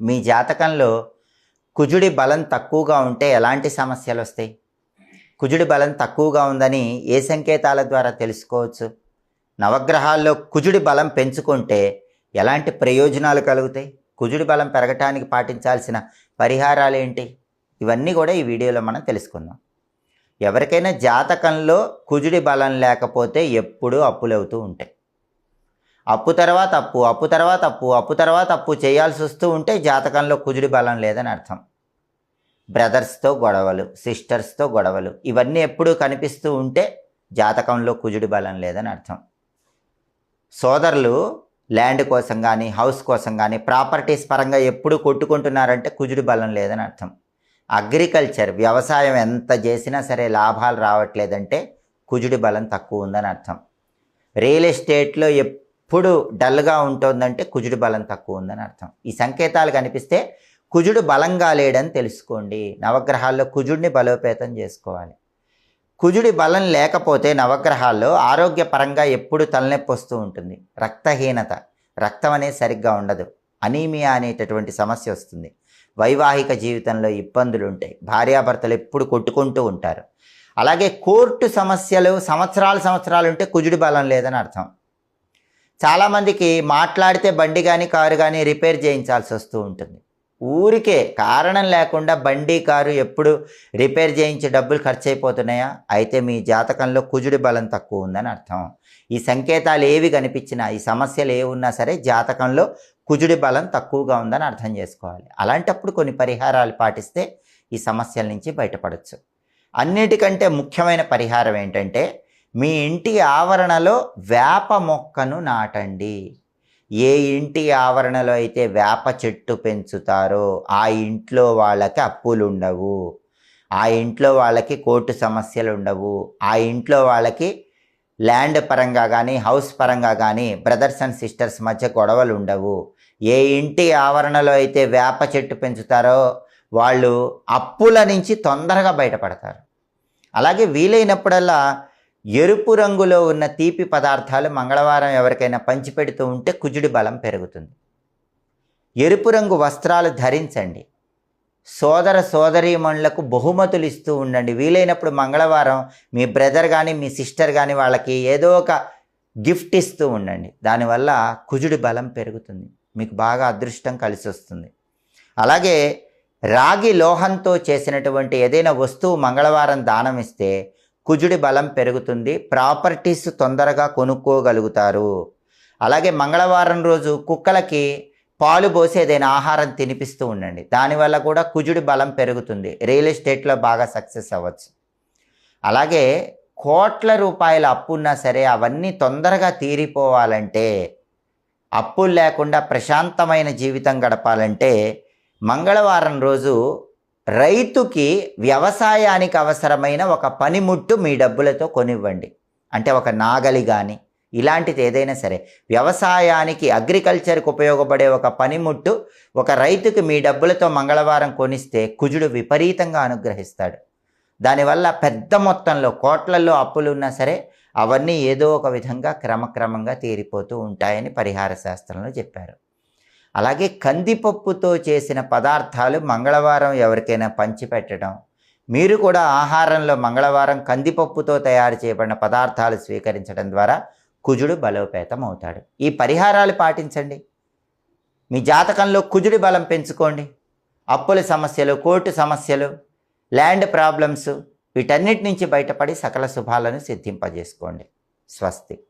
మీ జాతకంలో కుజుడి బలం తక్కువగా ఉంటే ఎలాంటి సమస్యలు వస్తాయి? కుజుడి బలం తక్కువగా ఉందని ఏ సంకేతాల ద్వారా తెలుసుకోవచ్చు? నవగ్రహాల్లో కుజుడి బలం పెంచుకుంటే ఎలాంటి ప్రయోజనాలు కలుగుతాయి? కుజుడి బలం పెరగటానికి పాటించాల్సిన పరిహారాలు ఏంటి? ఇవన్నీ కూడా ఈ వీడియోలో మనం తెలుసుకుందాం. ఎవరికైనా జాతకంలో కుజుడి బలం లేకపోతే ఎప్పుడూ అప్పులు అవుతూ ఉంటాయి. అప్పు తర్వాత అప్పు అప్పు తర్వాత అప్పు అప్పు తర్వాత అప్పు చేయాల్సి వస్తూ ఉంటే జాతకంలో కుజుడి బలం లేదని అర్థం. బ్రదర్స్తో గొడవలు సిస్టర్స్తో గొడవలు ఇవన్నీ ఎప్పుడూ కనిపిస్తూ ఉంటే జాతకంలో కుజుడి బలం లేదని అర్థం. సోదరులు ల్యాండ్ కోసం కానీ హౌస్ కోసం కానీ ప్రాపర్టీస్ పరంగా ఎప్పుడు కొట్టుకుంటున్నారంటే కుజుడి బలం లేదని అర్థం. అగ్రికల్చర్ వ్యవసాయం ఎంత చేసినా సరే లాభాలు రావట్లేదంటే కుజుడి బలం తక్కువ ఉందని అర్థం. రియల్ ఎస్టేట్లో ఎప్పుడు డల్గా ఉంటుందంటే కుజుడు బలం తక్కువ ఉందని అర్థం. ఈ సంకేతాలు కనిపిస్తే కుజుడు బలంగా లేడని తెలుసుకోండి. నవగ్రహాల్లో కుజుడిని బలోపేతం చేసుకోవాలి. కుజుడి బలం లేకపోతే నవగ్రహాల్లో ఆరోగ్యపరంగా ఎప్పుడు తలనొప్పి వస్తూ ఉంటుంది. రక్తహీనత రక్తం అనేది సరిగ్గా ఉండదు. అనీమియా అనేటటువంటి సమస్య వస్తుంది. వైవాహిక జీవితంలో ఇబ్బందులు ఉంటాయి. భార్యాభర్తలు ఎప్పుడు కొట్టుకుంటూ ఉంటారు. అలాగే కోర్టు సమస్యలు సంవత్సరాలు సంవత్సరాలు ఉంటే కుజుడి బలం లేదని అర్థం. చాలామందికి మాట్లాడితే బండి కానీ కారు కానీ రిపేర్ చేయించాల్సి వస్తూ ఉంటుంది. ఊరికే కారణం లేకుండా బండి కారు ఎప్పుడు రిపేర్ చేయించి డబ్బులు ఖర్చు అయిపోతున్నాయా అయితే మీ జాతకంలో కుజుడి బలం తక్కువ ఉందని అర్థం. ఈ సంకేతాలు ఏవి కనిపించినా ఈ సమస్యలు ఏ ఉన్నా సరే జాతకంలో కుజుడి బలం తక్కువగా ఉందని అర్థం చేసుకోవాలి. అలాంటప్పుడు కొన్ని పరిహారాలు పాటిస్తే ఈ సమస్యల నుంచి బయటపడవచ్చు అన్నిటికంటే ముఖ్యమైన పరిహారం ఏంటంటే మీ ఇంటి ఆవరణలో వేప మొక్కను నాటండి. ఏ ఇంటి ఆవరణలో అయితే వేప చెట్టు పెంచుతారో ఆ ఇంట్లో వాళ్ళకి అప్పులు ఉండవు. ఆ ఇంట్లో వాళ్ళకి కోర్టు సమస్యలు ఉండవు. ఆ ఇంట్లో వాళ్ళకి ల్యాండ్ పరంగా కానీ హౌస్ పరంగా కానీ బ్రదర్స్ అండ్ సిస్టర్స్ మధ్య గొడవలు ఉండవు. ఏ ఇంటి ఆవరణలో అయితే వేప చెట్టు పెంచుతారో వాళ్ళు అప్పుల నుంచి తొందరగా బయటపడతారు. అలాగే వీలైనప్పుడల్లా ఎరుపు రంగులో ఉన్న తీపి పదార్థాలు మంగళవారం ఎవరికైనా పంచిపెడుతూ ఉంటే కుజుడి బలం పెరుగుతుంది. ఎరుపు రంగు వస్త్రాలు ధరించండి. సోదర సోదరీమణులకు బహుమతులు ఇస్తూ ఉండండి. వీలైనప్పుడు మంగళవారం మీ బ్రదర్ కానీ మీ సిస్టర్ కానీ వాళ్ళకి ఏదో ఒక గిఫ్ట్ ఇస్తూ ఉండండి. దానివల్ల కుజుడి బలం పెరుగుతుంది. మీకు బాగా అదృష్టం కలిసి వస్తుంది. అలాగే రాగి లోహంతో చేసినటువంటి ఏదైనా వస్తువు మంగళవారం దానం ఇస్తే కుజుడి బలం పెరుగుతుంది. ప్రాపర్టీస్ తొందరగా కొనుక్కోగలుగుతారు. అలాగే మంగళవారం రోజు కుక్కలకి పాలు పోసి ఏదైనా ఆహారం తినిపిస్తూ ఉండండి. దానివల్ల కూడా కుజుడి బలం పెరుగుతుంది. రియల్ ఎస్టేట్లో బాగా సక్సెస్ అవ్వచ్చు. అలాగే కోట్ల రూపాయల అప్పు ఉన్నా సరే అవన్నీ తొందరగా తీరిపోవాలంటే అప్పులు లేకుండా ప్రశాంతమైన జీవితం గడపాలంటే మంగళవారం రోజు రైతుకి వ్యవసాయానికి అవసరమైన ఒక పనిముట్టు మీ డబ్బులతో కొనివ్వండి. అంటే ఒక నాగలి కానీ ఇలాంటిది ఏదైనా సరే. వ్యవసాయానికి అగ్రికల్చర్కి ఉపయోగపడే ఒక పనిముట్టు ఒక రైతుకి మీ డబ్బులతో మంగళవారం కొనిస్తే కుజుడు విపరీతంగా అనుగ్రహిస్తాడు. దానివల్ల పెద్ద మొత్తంలో కోట్లలో అప్పులు ఉన్నా సరే అవన్నీ ఏదో ఒక విధంగా క్రమక్రమంగా తీరిపోతూ ఉంటాయని పరిహార శాస్త్రంలో చెప్పారు. అలాగే కందిపప్పుతో చేసిన పదార్థాలు మంగళవారం ఎవరికైనా పంచిపెట్టడం. మీరు కూడా ఆహారంలో మంగళవారం కందిపప్పుతో తయారు చేయబడిన పదార్థాలు స్వీకరించడం ద్వారా కుజుడు బలోపేతం అవుతాడు. ఈ పరిహారాలు పాటించండి. మీ జాతకంలో కుజుడి బలం పెంచుకోండి. అప్పుల సమస్యలు కోర్టు సమస్యలు ల్యాండ్ ప్రాబ్లమ్స్ వీటన్నిటి నుంచి బయటపడి సకల శుభాలను సిద్ధింపజేసుకోండి. స్వస్తి.